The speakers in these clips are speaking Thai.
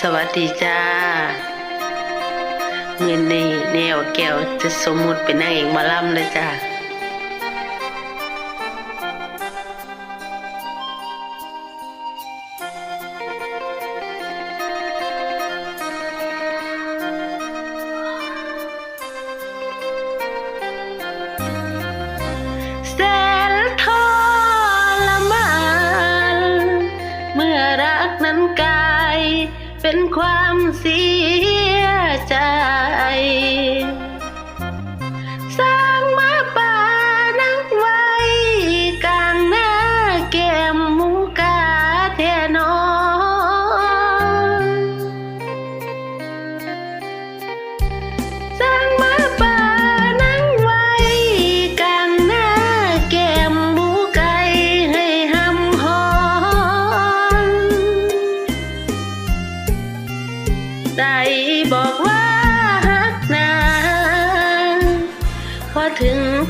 สวัสดีจ้าเมื่นี้แนวแก้วจะสมมุติเป็นนางเอกมาล่ำเลยจ้า เป็นความเสียใจ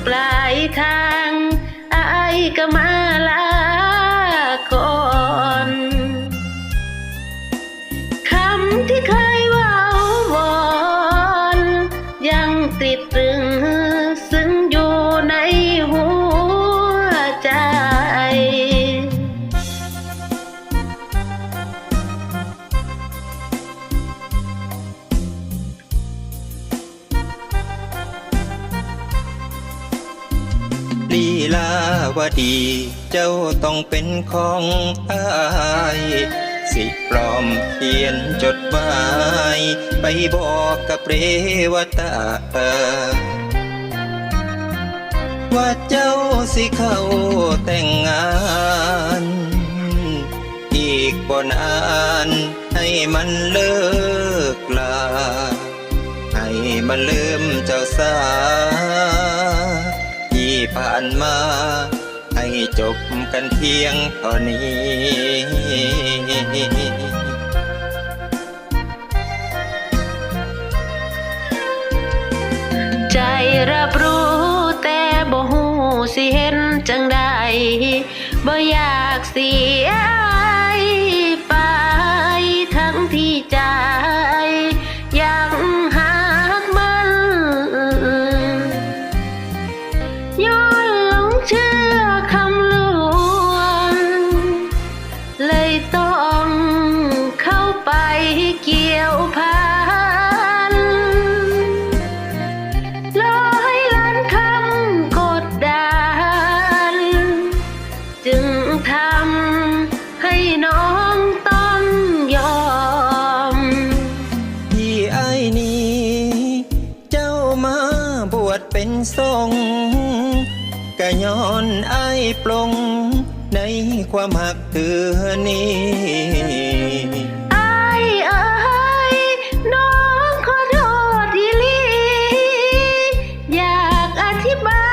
ปลายทางอายก็มา ลีลาวดี เจ้าต้องเป็นของอายสิปลอมเขียนจดหมาย ไปบอกกับเรวตาว่าเจ้าสิเข้าแต่งงาน อีกบ่นานให้มันเลิกลา ให้มันลืมเจ้าสา ผ่านมา ให้จบกันเพียงเท่านี้ใจรับรู้แต่บ่หูสิเห็นจังใดบ่อยากเสีย ทรงกะย้อนไอ้ปลง ในความหักเตือนี้ไอ้เอ้ยน้องขอโทษอีลีอยากอธิบาย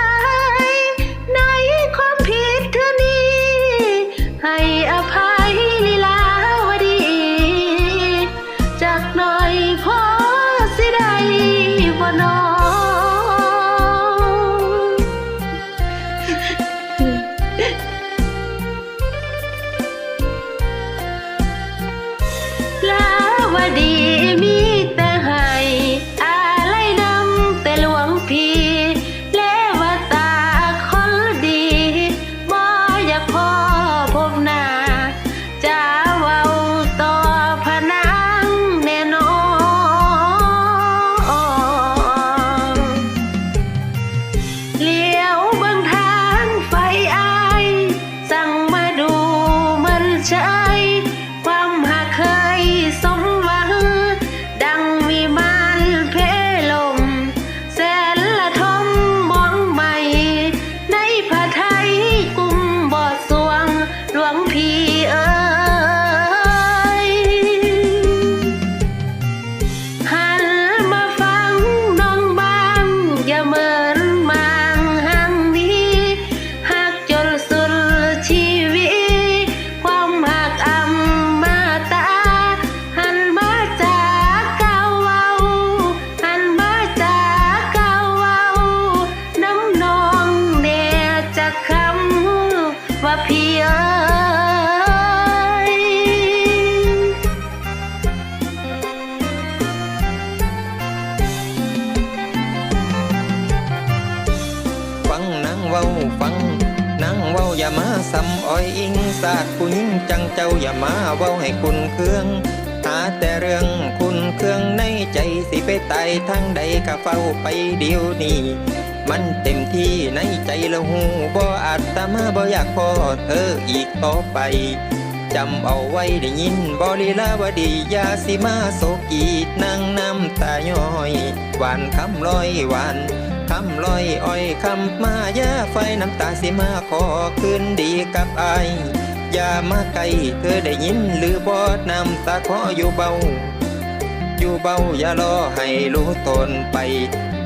ว่าพี่อยฟังนางเว้าฟังนางเว้าอย่ามาซ้ำอ้อยอิงสาดผู้จังเจ้าอย่ามาเว้าให้คุณเครื่องหาแต่เรื่องคุณเครื่องในใจสิไปตายทางใดก็เฝ้าไปเดียวนี้ มันเต็มที่ในใจละหูบ่อาจตามาบ่อยากพอเธออีกต่อไป จำเอาไว้ได้ยินบริลาวดียาสิมาโศกีดนั่งน้ำตาย้อย หวานคำลอยหวานคำลอยอ้อยคำมาย่าไฟน้ำตาสิมาขอคืนดีกับออย่ามาไกลเธอได้ยินหรือบอดน้ำตาขออยู่เบา อยู่เบาอย่ารอให้รู้ตนไป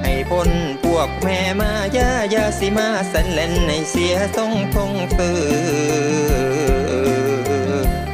ให้พ้นพวกแม่มายายาสิมาสันเล่นในเสียทรงทงเตือ